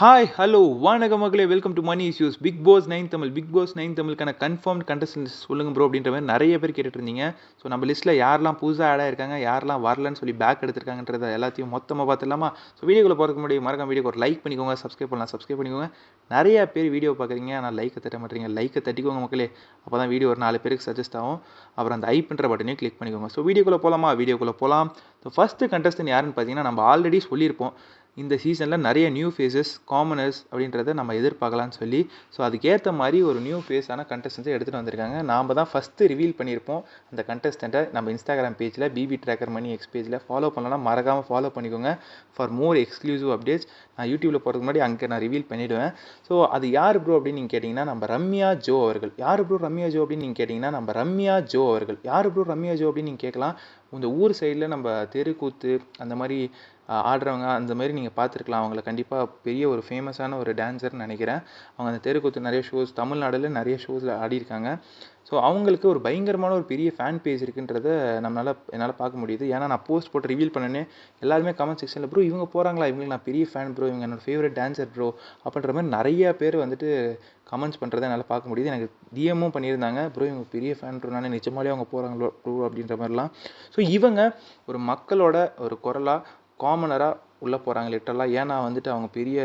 Hi hello வணக்க மக்களே welcome to Mani issues Bigg Boss nine Tamil Bigg Boss nine தமிழுக்கான confirm contestants சொல்லுங்க bro அப்படின்ற மாதிரி நிறைய பேர் கேட்டுட்டு இருந்தீங்க ஸோ நம்ம லிஸ்ட்டில் யாரெல்லாம் புதுசாக ஆட் ஆயிருக்காங்க யாரெல்லாம் வரலன்னு சொல்லி பேக் எடுத்திருக்காங்கன்றத எல்லாத்தையும் மொத்தமாக பார்த்துலாமா ஸோ வீடியோக்குள்ள போகிறதுக்கு முன்னாடி மறக்காம வீடியோக்கு ஒரு லைக் பண்ணிக்கோங்க சப்ஸ்கிரைப் பண்ணலாம் சப்ஸ்கிரைப் பண்ணிக்கோங்க. நிறைய பேர் வீடியோ பார்க்குறீங்க ஆனால் லைக்கை தட்ட மாட்டீங்க. லைக்கை தட்டிக்கோங்க மக்களே. அப்போ தான் வீடியோ ஒரு நாலு பேருக்கு சஜஸ்ட் ஆகும். அப்புறம் அந்த ஐப்புன்ற பட்டனையும் கிளிக் பண்ணிக்கோங்க. ஸோ வீடியோக்குள்ளே போகலாமா வீடியோக்குள்ளே போகலாம் ஸோ ஃபஸ்ட்டு கண்டஸ்டன் யாருன்னு பார்த்தீங்கன்னா நம்ம ஆல்ரெடி சொல்லியிருப்போம். இந்த சீசனில் நிறைய நியூ ஃபேஸஸ் காமனர்ஸ் அப்படின்றத நம்ம எதிர்பார்க்கலாம்னு சொல்லி ஸோ அதுக்கேற்ற மாதிரி ஒரு நியூ ஃபேஸான கண்டஸ்டன்ஸை எடுத்துகிட்டு வந்திருக்காங்க. நாம் தான் ஃபஸ்ட்டு ரிவீல் பண்ணியிருப்போம் அந்த கண்டஸ்டண்ட்டை நம்ம இன்ஸ்டாகிராம் பேஜில் பிபி ட்ராக்கர் மணி எக்ஸ் பேஜில் ஃபாலோ பண்ணலாம் மறக்காமல் ஃபாலோ பண்ணிக்கோங்க. ஃபார் மோர் எக்ஸ்க்ளூசிவ் அப்டேட்ஸ் நான் யூடியூப்பில் போகிறதுக்கு முன்னாடி அங்கே நான் ரிவீல் பண்ணிவிடுவேன் ஸோ அது யார் ப்ரோ அப்படின்னு நீங்கள் கேட்டிங்கன்னா நம்ம ரம்யா ஜோ அவர்கள். யார் ப்ரோ ரம்யா ஜோ அப்படின்னு நீங்கள் கேட்டிங்கன்னா நம்ம ரம்யா ஜோ அவர்கள். யார் ப்ரோ ரம்யா ஜோ அப்படின்னு நீங்கள் கேட்கலாம். இந்த ஊர் சைடில் நம்ம தெருக்கூத்து அந்த மாதிரி ஆடுறவங்க அந்த மாதிரி நீங்கள் பார்த்துருக்கலாம். அவங்கள கண்டிப்பாக பெரிய ஒரு ஃபேமஸான ஒரு டான்ஸர்னு நினைக்கிறேன். அவங்க அந்த தெருக்கூத்து நிறைய ஷோஸ் தமிழ்நாடுல நிறைய ஷோஸில் ஆடியிருக்காங்க. ஸோ அவங்களுக்கு ஒரு பயங்கரமான ஒரு பெரிய ஃபேன் பேஜ் இருக்குன்றத நம்மளால் என்னால் பார்க்க முடியுது. ஏன்னா நான் போஸ்ட் போட்டு ரிவீல் பண்ணனே எல்லாருமே கமெண்ட் செக்ஷனில் ப்ரோ இவங்க போகிறாங்களா இவங்களுக்கு நான் பெரிய ஃபேன் ப்ரோ இவங்க என்னோட ஃபேவரட் டான்ஸர் ப்ரோ அப்படின்ற மாதிரி நிறைய பேர் வந்துட்டு கமெண்ட்ஸ் பண்ணுறதை என்னால் பார்க்க முடியுது. எனக்கு டிஎம்மும் பண்ணியிருந்தாங்க. ப்ரோ இவங்க பெரிய ஃபேன் ப்ரோ நான் நிஜமாலே அவங்க போகிறாங்களோ ப்ரோ அப்படின்ற மாதிரிலாம். ஸோ இவங்க ஒரு மக்களோட ஒரு குரலாக காமனராக உள்ளே போகிறாங்க லிட்டரலாக ஏன்னா வந்துட்டு அவங்க பெரிய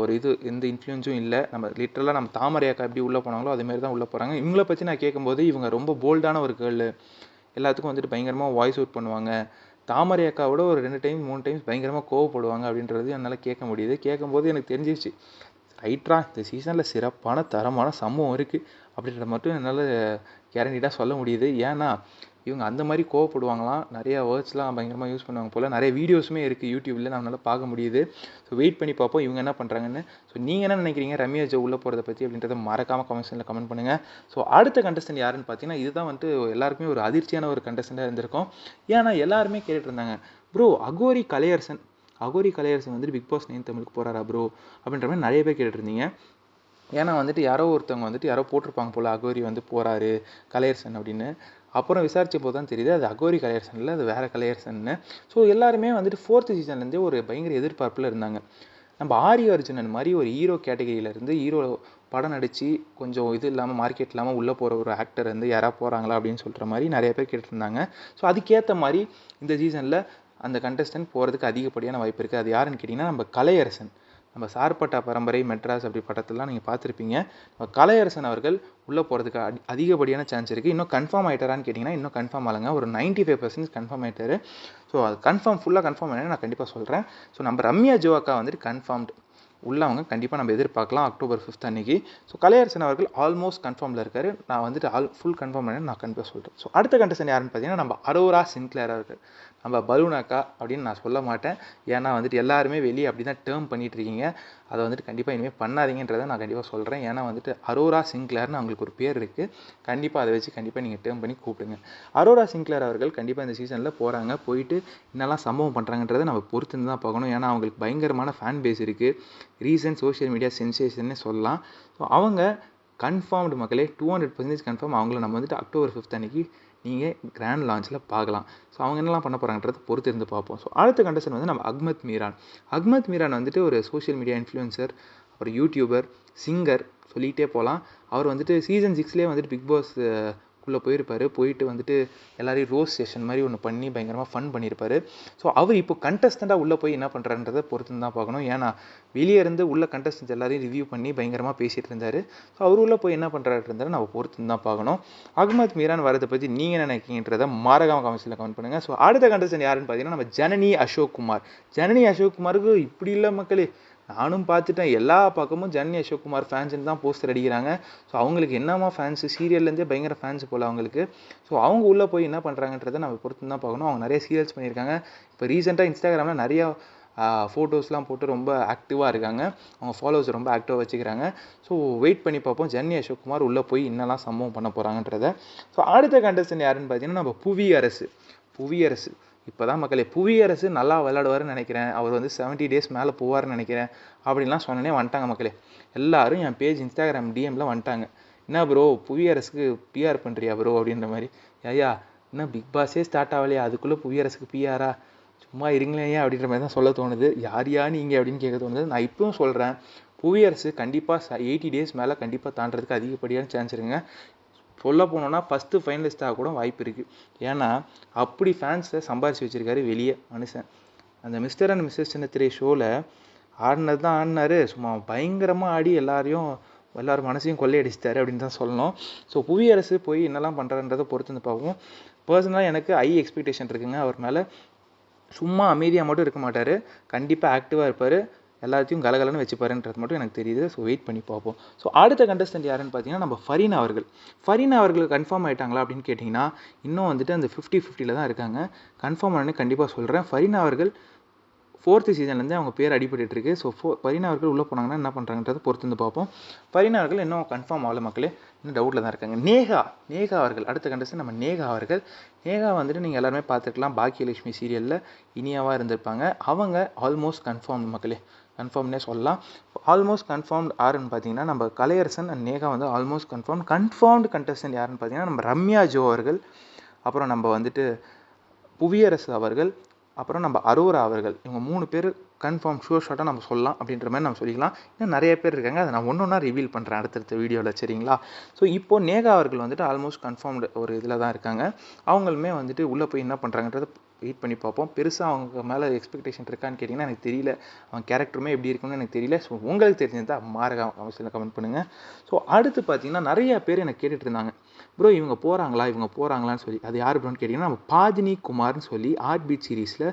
ஒரு இது எந்த இன்ஃப்ளூயன்ஸும் இல்லை. நம்ம லிட்டரலாக நம்ம தாமரை அக்கா எப்படி உள்ளே போனாங்களோ அதேமாரி தான் உள்ளே போகிறாங்க இவங்கள பற்றி நான் கேட்கும்போது இவங்க ரொம்ப போல்டான ஒரு கேர்ள் எல்லாத்துக்கும் வந்துட்டு பயங்கரமாக வாய்ஸ் அவுட் பண்ணுவாங்க. தாமரை அக்காவோட ஒரு ரெண்டு டைம் மூணு டைம்ஸ் பயங்கரமாக கோவப்படுவாங்க அப்படின்றது என்னால் கேட்க முடியுது. கேட்கும்போது எனக்கு தெரிஞ்சிச்சு ரைட்ரா இந்த சீசனில் சிறப்பான தரமான சம்பவம் இருக்குது அப்படின்றத மட்டும் என்னால் கேரண்டிடாக சொல்ல முடியுது. ஏன்னா இவங்க அந்த மாதிரி கோவப்படுவாங்களாம். நிறைய வேர்ட்ஸ்லாம் பயங்கரமாக யூஸ் பண்ணுவாங்க போல். நிறைய வீடியோஸுமே இருக்குது யூடியூப்பில் நம்மளால் பார்க்க முடியுது. ஸோ வெயிட் பண்ணி பார்ப்போம் இவங்க என்ன பண்ணுறாங்கன்னு ஸோ நீங்கள் என்ன நினைக்கிறீங்க? ரம்யா ஜோ உள்ளே போகிறத பற்றி அப்படின்றத மறக்காமல் கமெண்ட்ஸில் கமெண்ட் பண்ணுங்கள் ஸோ அடுத்த கண்டஸ்டன்ட் யாருன்னு பார்த்தீங்கன்னா இதுதான் வந்துட்டு எல்லாருக்குமே ஒரு அதிர்ச்சியான ஒரு கண்டஸ்டண்ட்டாக இருந்திருக்கும். ஏன்னா எல்லாருமே கேட்டுட்டு இருந்தாங்க ப்ரோ அகோரி கலையரசன் அகோரி கலையரசன் வந்துட்டு பிக் பாஸ் நைன் தமிழுக்கு போகிறாரா ப்ரோ அப்படின்ற மாதிரி நிறைய பேர் கேட்டுருந்தீங்க ஏன்னா வந்துட்டு யாரோ ஒருத்தவங்க வந்துட்டு யாரோ போட்டிருப்பாங்க போல் அகோரி வந்து போகிறாரு கலையரசன் அப்படின்னு. அப்புறம் விசாரித்த போது தான் தெரியுது அது அகோரி கலையரசன் இல்லை அது வேறு கலையரசன்னு. ஸோ எல்லாருமே வந்துட்டு ஃபோர்த்து சீசன்லேருந்தே ஒரு பயங்கர எதிர்பார்ப்பில் இருந்தாங்க. நம்ம ஆரிய அர்ஜுனன் மாதிரி ஒரு ஹீரோ கேட்டகரியிலேருந்து ஹீரோ படம் நடித்து கொஞ்சம் இது இல்லாமல் மார்க்கெட் இல்லாமல் உள்ளே போகிற ஒரு ஆக்டர் வந்து யாராக போகிறாங்களா அப்படின்னு சொல்கிற மாதிரி நிறைய பேர் கேட்டுருந்தாங்க. ஸோ அதுக்கேற்ற மாதிரி இந்த சீசனில் அந்த கண்டஸ்டன்ட் போகிறதுக்கு அதிகப்படியான வாய்ப்பு இருக்குது அது யாருன்னு கேட்டிங்கன்னா நம்ம கலையரசன். நம்ம சார்பட்டா பரம்பரை மெட்ராஸ் அப்படி படத்தெல்லாம் நீங்கள் பார்த்துருப்பீங்க. கலையரசன் அவர்கள் உள்ளே போகிறதுக்கு அடி அதிகப்படியான சான்ஸ் இருக்குது இன்னும் கன்ஃபார்ம் ஆகிட்டாரான்னு கேட்டிங்கன்னா இன்னும் கன்ஃபார்ம் ஆகலங்க. ஒரு நைன்ட்டி ஃபைவ் பர்சன்ட் கன்ஃபார்ம் ஆகிட்டாரு ஸோ அது கன்ஃபார்ம் ஃபுல்லாக கன்ஃபார்ம் ஆகினா நான் கண்டிப்பாக சொல்கிறேன் ஸோ நம்ம ரம்யா ஜோவாக்கா வந்துட்டு கன்ஃபார்ம்டு உள்ளவங்க கண்டிப்பாக நம்ம எதிர்பார்க்கலாம் அக்டோபர் ஃபிஃப்த் அன்னைக்கு. ஸோ கலையரசன் அவர்கள் ஆல்மோஸ்ட் கன்ஃபார்மில் இருக்கார். நான் வந்துட்டு ஆல் ஃபுல் கன்ஃபார்ம் பண்ணி நான் கண்டிப்பாக சொல்கிறேன் ஸோ அடுத்த கண்டஸ்டன் யாருன்னு பார்த்தீங்கன்னா நம்ம அரோரா சின்க்ளேராக இருக்குது நம்ம பலூனாக்கா அப்படின்னு நான் சொல்ல மாட்டேன். ஏன்னா வந்துட்டு எல்லாருமே வெளியே அப்படி தான் டேர்ம் பண்ணிகிட்டு இருக்கீங்க. அதை வந்துட்டு கண்டிப்பாக இனிமேல் பண்ணாதீங்கன்றதை நான் கண்டிப்பாக சொல்கிறேன் ஏன்னா வந்துட்டு அரோரா சிங்க்ளேர்னு அவங்களுக்கு ஒரு பேர் இருக்குது கண்டிப்பாக அதை வச்சு கண்டிப்பாக நீங்கள் டேர்ம் பண்ணி கூப்பிடுங்க. அரோரா சிங்க்ளேர் அவர்கள் கண்டிப்பாக இந்த சீசனில் போகிறாங்க போயிட்டு என்னெல்லாம் சம்பவம் பண்ணுறாங்கன்றதை நம்ம பொறுத்து தான் பார்க்கணும். ஏன்னா அவங்களுக்கு பயங்கரமான ஃபேன் பேஸ் இருக்குது ரீசன்ட் சோஷியல் மீடியா சென்சேஷன்னு சொல்லலாம். ஸோ அவங்க கன்ஃபார்ம்டு மக்களே டூ ஹண்ட்ரட் பர்சன்டேஜ் கன்ஃபார்ம் அவங்கள நம்ம வந்துட்டு அக்டோபர் ஃபிஃப்த் அன்னைக்கு நீங்கள் கிராண்ட் லான்ச்சில் பார்க்கலாம். ஸோ அவங்க என்னெல்லாம் பண்ண போகிறாங்கன்றத பொறுத்து இருந்து பார்ப்போம். ஸோ அடுத்த கண்டஸ்டன் வந்து நம்ம அக்மத் மீரான் அக்மத் மீரான் வந்துட்டு ஒரு சோஷியல் மீடியா இன்ஃப்ளூயன்சர் ஒரு யூடியூபர் சிங்கர் சொல்லிகிட்டே போகலாம் அவர் வந்துட்டு சீசன் சிக்ஸ்லேயே வந்துட்டு பிக் பாஸ் உள்ளே போயிருப்பார். போயிட்டு வந்துட்டு எல்லாரையும் ரோஸ் செஷன் மாதிரி ஒன்று பண்ணி பயங்கரமாக ஃபன் பண்ணியிருப்பார். ஸோ அவர் இப்போ கண்டஸ்டண்ட்டாக உள்ளே போய் என்ன பண்ணுறான்றதை பொறுத்து தான் பார்க்கணும். ஏன்னா வெளியே இருந்து உள்ள கண்டஸ்டன்ஸ் எல்லாரையும் ரிவ்யூ பண்ணி பயங்கரமாக பேசிகிட்டு இருந்தார். ஸோ அவர் உள்ளே போய் என்ன பண்ணுறாருன்றதை நம்ம பொறுத்து தான் பார்க்கணும். அகமத் மீரான் வரதை பற்றி நீங்கள் என்ன நினைக்கிறீங்கன்றதை மாரகாம கமிஷனில் கமெண்ட் பண்ணுங்கள் ஸோ அடுத்த கண்டஸ்டன் யாருன்னு பார்த்தீங்கன்னா நம்ம ஜனனி அசோக் குமார் ஜனனி அசோக் குமாருக்கு இப்படி இல்லை மக்களே. நானும் பார்த்துட்டேன். எல்லா பக்கமும் ஜனனி அசோக்குமார் ஃபேன்ஸ்னு தான் போஸ்டர் அடிக்கிறாங்க. ஸோ அவங்களுக்கு என்னமா ஃபேன்ஸு சீரியல்லேருந்தே பயங்கர ஃபேன்ஸ் போல் அவங்களுக்கு. ஸோ அவங்க உள்ளே போய் என்ன பண்ணுறாங்கன்றதை நம்ம பொறுத்து தான் பார்க்கணும். அவங்க நிறைய சீரியல்ஸ் பண்ணியிருக்காங்க. இப்போ ரீசெண்டாக இன்ஸ்டாகிராமில் நிறையா ஃபோட்டோஸ்லாம் போட்டு ரொம்ப ஆக்டிவாக இருக்காங்க. அவங்க ஃபாலோவர்ஸ் ரொம்ப ஆக்டிவாக வச்சுக்கிறாங்க. ஸோ வெயிட் பண்ணி பார்ப்போம். ஜன்னி அசோக்குமார் உள்ளே போய் என்னெல்லாம் சம்பவம் பண்ண போகிறாங்கன்றத ஸோ அடுத்த கண்டஸ்டன் யாருன்னு பார்த்தீங்கன்னா நம்ம புவி அரசு. புவி அரசு. இப்போ தான் மக்களே புவியரசு நல்லா விளையாடுவார்னு நினைக்கிறேன். அவர் வந்து செவன்ட்டி டேஸ் மேலே போவார்னு நினைக்கிறேன். அப்படின்லாம் சொன்னனே வந்துட்டாங்க மக்களே. எல்லாரும் என் பேஜ் இன்ஸ்டாகிராம் டிஎம்ல வந்துட்டாங்க. என்ன ப்ரோ புவியரசுக்கு பிஆர் பண்ணுறியா ப்ரோ அப்படின்ற மாதிரி. ஐயா இன்னும் பிக் பாஸே ஸ்டார்ட் ஆகலையா அதுக்குள்ளே புவியரசுக்கு பிஆரா சும்மா இருங்களேன் ஏன் அப்படின்ற மாதிரி தான் சொல்ல தோணுது. யார் யா நீங்கள் அப்படின்னு கேட்க தோணுது. நான் இப்பவும் சொல்கிறேன் புவியரசு கண்டிப்பாக எயிட்டி டேஸ் மேலே கண்டிப்பாக தாண்டதுக்கு அதிகப்படியான சான்ஸ் இருங்க சொல்ல போனோன்னா ஃபஸ்ட்டு ஃபைனலிஸ்ட்டாக கூட வாய்ப்பு இருக்குது ஏன்னா அப்படி ஃபேன்ஸை சம்பாரிச்சு வச்சுருக்காரு வெளியே மனுஷன். அந்த மிஸ்டர் அண்ட் மிஸ்ஸஸ் சின்னத்திரை ஷோவில் ஆடினது தான் ஆடினாரு. சும்மா பயங்கரமாக ஆடி எல்லாரையும் எல்லோரும் மனசையும் கொள்ளையடிச்சிட்டாரு அப்படின்னு தான் சொல்லணும். ஸோ புவியரசு போய் என்னெல்லாம் பண்ணுறான்றதை பொறுத்து வந்து பார்ப்போம். பர்சனலாக எனக்கு ஹை எக்ஸ்பெக்டேஷன் இருக்குங்க. அவர் மேலே சும்மா அமைதியாக மட்டும் இருக்க மாட்டார். கண்டிப்பாக ஆக்டிவாக இருப்பார். எல்லாத்தையும் கலகலன்னு வச்சுப்பாருன்றது மட்டும் எனக்கு தெரியுது. ஸோ வெயிட் பண்ணி பார்ப்போம். ஸோ அடுத்த கண்டஸ்டன்ட் யாருன்னு பார்த்தீங்கன்னா நம்ம ஃபரீனா அவர்கள். ஃபரீனா அவர்கள் கன்ஃபார்ம் ஆகிட்டாங்களா அப்படின்னு கேட்டிங்கன்னா இன்னும் வந்துட்டு அந்த ஃபிஃப்டி ஃபிஃப்டியில் தான் இருக்காங்க. கன்ஃபார்ம் ஆனே கண்டிப்பாக சொல்கிறேன் ஃபரீனா அவர்கள் ஃபோர்த்து சீசன்லேருந்து அவங்க பேர் அடிபட்டு இருக்கு ஸோ ஃபோ பரினா அவர்கள் உள்ளே போனாங்கன்னா என்ன பண்ணுறாங்கன்றதை பொறுத்து வந்து பார்ப்போம். பரினா அவர்கள் இன்னும் கன்ஃபார்ம் ஆகல மக்களே. இன்னும் டவுட்டில் தான் இருக்காங்க. நேகா நேகா அவர்கள் அடுத்த கண்டஸ்ட் நம்ம நேகா அவர்கள். நேகா வந்துட்டு நீங்கள் எல்லாருமே பார்த்துருக்கலாம். பாக்கியலட்சுமி சீரியலில் இனியாவாக இருந்திருப்பாங்க. அவங்க ஆல்மோஸ்ட் கன்ஃபார்ம் மக்களே. கன்ஃபார்ம்னே சொல்லலாம். ஆல்மோஸ்ட் கன்ஃபார்ம் யாருன்னு பார்த்தீங்கன்னா நம்ம கலையரசன் அண்ட் நேகா வந்து ஆல்மோஸ்ட் கன்ஃபார்ம் கன்ஃபார்ம்டு கண்டஸ்டன்ட் யாருன்னு பார்த்தீங்கன்னா நம்ம ரம்யா ஜோ அவர்கள். அப்புறம் நம்ம வந்துட்டு புவியரசு அவர்கள். அப்புறம் நம்ம அரோரா அவர்கள் இவங்க மூணு பேர் கன்ஃபார்ம் ஷூர் ஷாட்டாக நம்ம சொல்லலாம் அப்படின்ற மாதிரி நம்ம சொல்லிக்கலாம். இன்னும் நிறைய பேர் இருக்காங்க. அதை நான் ஒன்று ஒன்றா ரிவீல் பண்ணுறேன் அடுத்தடுத்த வீடியோவில் சரிங்களா? ஸோ இப்போது நேகா அவர்கள் வந்துட்டு ஆல்மோஸ்ட் கன்ஃபார்ம்டு ஒரு இதில் தான் இருக்காங்க. அவங்களுமே வந்துட்டு உள்ளே போய் என்ன பண்ணுறாங்கன்றத வெயிட் பண்ணி பார்ப்போம். பெருசாக அவங்க மேலே எக்ஸ்பெக்டேஷன் இருக்கான்னு கேட்டிங்கன்னா எனக்கு தெரியல. அவங்க கேரக்டருமே எப்படி இருக்குன்னு எனக்கு தெரியல. ஸோ உங்களுக்கு தெரிஞ்சதா? மாறக அவசியம் கமெண்ட் பண்ணுங்கள் ஸோ அடுத்து பார்த்தீங்கன்னா நிறைய பேர் எனக்கு கேட்டுட்டு இருந்தாங்க. ப்ரோ இவங்க போகிறாங்களா இவங்க போகிறாங்களான்னு சொல்லி அது யார் ப்ரோன்னு கேட்டிங்கன்னா நம்ம பாதினி குமார்னு சொல்லி ஆர்ட் பீட் சீரீஸில்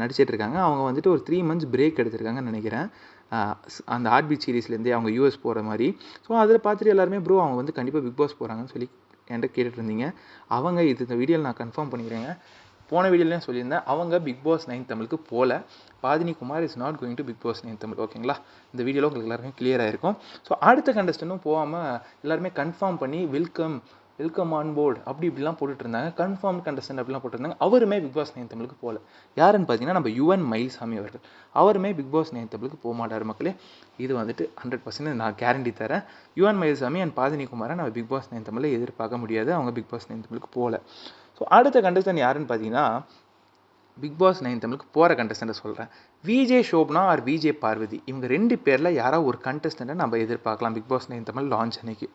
நடிச்சிட்டு இருக்காங்க. அவங்க வந்துட்டு ஒரு த்ரீ மந்த்ஸ் பிரேக் எடுத்திருக்காங்கன்னு நினைக்கிறேன். அந்த ஆர்ட் பீட் சீரீஸ்லேருந்தே அவங்க யூஎஸ் போகிற மாதிரி. ஸோ அதில் பார்த்துட்டு எல்லாருமே ப்ரோ அவங்க வந்து கண்டிப்பாக பிக் பாஸ் போகிறாங்கன்னு சொல்லி என்கிட்ட கேட்டுட்டு இருந்தீங்க அவங்க இது இந்த வீடியோவில் நான் கன்ஃபார்ம் பண்ணிக்கிறேங்க. போன வீடியோலையும் சொல்லியிருந்தேன். அவங்க பிக் பாஸ் நைன் தமிழுக்கு போகல Pathini Kumar is not going to Bigg Boss nine Tamil ஓகேங்களா இந்த வீடியோவில் உங்களுக்கு எல்லாருமே கிளியராக இருக்கும் ஸோ அடுத்த கண்டஸ்டன்ட்டும் போகாமல் எல்லாருமே கன்ஃபார்ம் பண்ணி வெல்கம் வெல்கம் ஆன் போர்டு அப்படி இப்படிலாம் போட்டுட்டு இருந்தாங்க கன்ஃபார்ம் கண்டஸ்டன்ட் அப்படிலாம் போட்டுருந்தாங்க அவருமே பிக் பாஸ் நைன் தமிழுக்கு போகல. யாருன்னு பார்த்தீங்கன்னா நம்ம யுவன் மயில்சாமி அவர்கள். அவருமே பிக் பாஸ் நைன் தமிழுக்கு போக மாட்டார் மக்களே. இது வந்துட்டு ஹண்ட்ரட் பர்சன்ட் நான் கேரண்டி தரேன். யுவன் மயில்சாமி அண்ட் பாதினி குமாரை நம்ம பிக் பாஸ் நைன் தமிழில் எதிர்பார்க்க முடியாது. அவங்க பிக் பாஸ் நைன் தமிழுக்கு போகல. ஸோ அடுத்த கண்டஸ்டன்ட் யாருன்னு பார்த்தீங்கன்னா பிக் பாஸ் நைன் தமிழுக்கு போகிற கண்டஸ்டண்ட்டை சொல்கிறேன் VJ Shobna or VJ Parvathy இவங்க ரெண்டு பேரில் யாராவது ஒரு கண்டஸ்டண்ட்டை நம்ம எதிர்பார்க்கலாம். Bigg Boss nine Tamil launch அன்னைக்கு.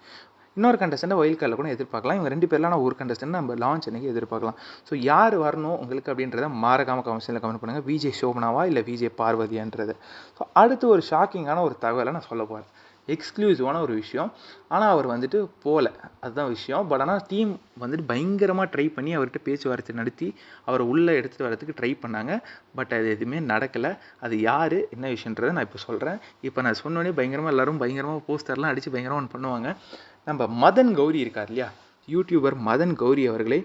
இன்னொரு கண்டஸ்டண்ட்டை ஒயில் காலில் கூட எதிர்பார்க்கலாம். இவங்க ரெண்டு பேர்லாம் ஒரு கண்டஸ்டன்ட் நம்ம லான்ச் அன்றைக்கி எதிர்பார்க்கலாம். ஸோ யார் வரணும் உங்களுக்கு அப்படின்றத மாறக்காம கமெண்ட்ஸில் கமெண்ட் பண்ணுங்கள் விஜே ஷோபனாவா இல்லை விஜே பார்வதியான்றது ஸோ அடுத்து ஒரு ஷாக்கிங்கான ஒரு தகவலை நான் சொல்ல போகிறேன் எக்ஸ்க்ளூசிவான ஒரு விஷயம். ஆனால் அவர் வந்துட்டு போகல அதுதான் விஷயம். பட் ஆனால் டீம் வந்துட்டு பயங்கரமாக ட்ரை பண்ணி அவர்கிட்ட பேச்சுவார்த்தை நடத்தி அவரை உள்ளே எடுத்துகிட்டு வரதுக்கு ட்ரை பண்ணாங்க. பட் அது எதுவுமே நடக்கலை. அது யார் என்ன விஷயன்றதை நான் இப்போ சொல்கிறேன் இப்போ நான் சொன்னோடனே பயங்கரமாக எல்லோரும் பயங்கரமாக போஸ்டர்லாம் அடித்து பயங்கரமாக ஒன்று பண்ணுவாங்க. நம்ம மதன் கௌரி இருக்கார் இல்லையா? யூடியூபர் மதன் கௌரி அவர்களை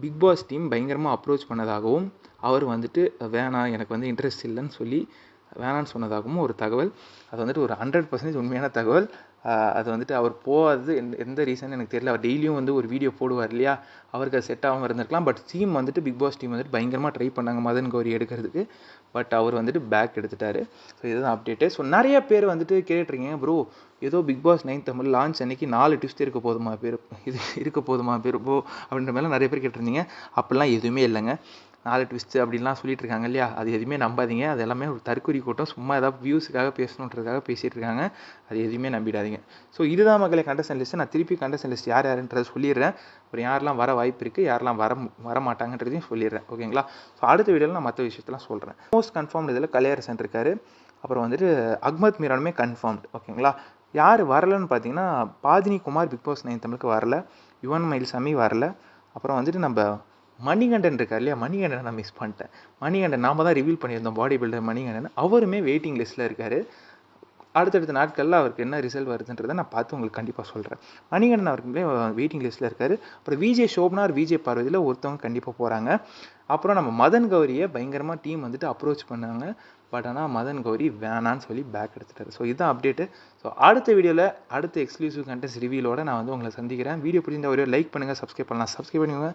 பிக் பாஸ் டீம் பயங்கரமாக அப்ரோச் பண்ணதாகவும் அவர் வந்துட்டு வேணாம் எனக்கு வந்து இன்ட்ரெஸ்ட் இல்லைன்னு சொல்லி வேணான்னு சொன்னதாகவும் ஒரு தகவல். அது வந்துட்டு ஒரு ஹண்ட்ரட் பர்சன்டேஜ் உண்மையான தகவல். அது வந்துட்டு அவர் போகாதது எந்த எந்த ரீசன் எனக்கு தெரியல. அவர் டெய்லியும் வந்து ஒரு வீடியோ போடுவார் இல்லையா? அவருக்கு அது செட் ஆகாமல் இருந்திருக்கலாம். பட் டீம் வந்துட்டு பிக் பாஸ் டீம் வந்துட்டு பயங்கரமாக ட்ரை பண்ணாங்க மதன் கௌரி எடுக்கிறதுக்கு. பட் அவர் வந்துட்டு பேக் எடுத்துட்டாரு. ஸோ இதுதான் அப்டேட்டு ஸோ நிறைய பேர் வந்துட்டு கேட்டுருக்கீங்க ப்ரோ ஏதோ Bigg Boss nine Tamil launch அன்னைக்கு நாலு ட்விஸ்ட் இருக்க போதுமா பேர்? இது இருக்க போதுமா பேர்? போ அப்படின்ற மாதிரிலாம் நிறைய பேர் கேட்டிருந்தீங்க. அப்படிலாம் எதுவுமே இல்லைங்க. நாலு ட்விஸ்ட்டு அப்படின்லாம் சொல்லிட்டு இருக்காங்க இல்லையா? அது எதுவுமே நம்பாதீங்க. அது எல்லாமே ஒரு தற்குறி கூட்டம். சும்மா ஏதாவது வியூஸுக்காக பேசணுன்றதுக்காக பேசிகிட்டு இருக்காங்க அது எதுவுமே நம்பிடாதீங்க. ஸோ இதுதான் மக்களை கண்டஸ்டன் லிஸ்ட்டு நான் திருப்பி கண்டஸ்டன் லிஸ்ட் யார் யாருன்றதை சொல்லிடுறேன். அப்புறம் யாரெல்லாம் வர வாய்ப்பு இருக்குது யாரெல்லாம் வர வர மாட்டாங்கன்றதையும் சொல்லிடுறேன். ஓகேங்களா? ஸோ அடுத்த வீடியோவில் நான் மற்ற விஷயத்தெல்லாம் சொல்கிறேன் மோஸ்ட் கன்ஃபார்ம் இதில் கலையரசன் இருக்கார். அப்புறம் வந்துட்டு அக்மத் மீரானுமே கன்ஃபார்ம்டு ஓகேங்களா? யார் வரலன்னு பார்த்தீங்கன்னா Pathini Kumar Bigg Boss nine தமிழுக்கு வரல. யுவன் மயில்சாமி வரல. அப்புறம் வந்துட்டு நம்ம மணிகண்டன் இருக்கார் இல்லையா? மணிகண்டன் நான் மிஸ் பண்ணிட்டேன். மணிகண்டன் நாம தான் ரிவீல் பண்ணியிருந்தோம் பாடி பில்டர் மணிகண்டன். அவருமே வெயிட்டிங் லிஸ்ட்டில் இருக்கார். அடுத்தடுத்த நாட்களில் அவருக்கு என்ன ரிசல்ட் வருதுன்றதை நான் பார்த்து உங்களுக்கு கண்டிப்பாக சொல்கிறேன் மணிகண்டன் அவருக்குமே வெயிட்டிங் லிஸ்ட்டில் இருக்கார். அப்புறம் விஜே ஷோப்னார் விஜே பார்வதியில் ஒருத்தவங்க கண்டிப்பாக போகிறாங்க அப்புறம் நம்ம மதன் கௌரியை பயங்கரமாக டீம் வந்துட்டு அப்ரோச் பண்ணாங்க. பட் ஆனால் மதன் கௌரி வேணான்னு சொல்லி பேக் எடுத்துட்டார். ஸோ இதுதான் அப்டேட்டு ஸோ அடுத்த வீடியோவில் அடுத்த எக்ஸ்க்ளூசிவ் கண்டென்ட்ஸ் ரிவியூலோட நான் வந்து உங்களை சந்திக்கிறேன். வீடியோ பிடிச்சிருந்த ஒரு லைக் பண்ணுங்கள் சப்ஸ்கிரைப் பண்ணலாம். சப்ஸ்கிரைப் பண்ணுங்கள்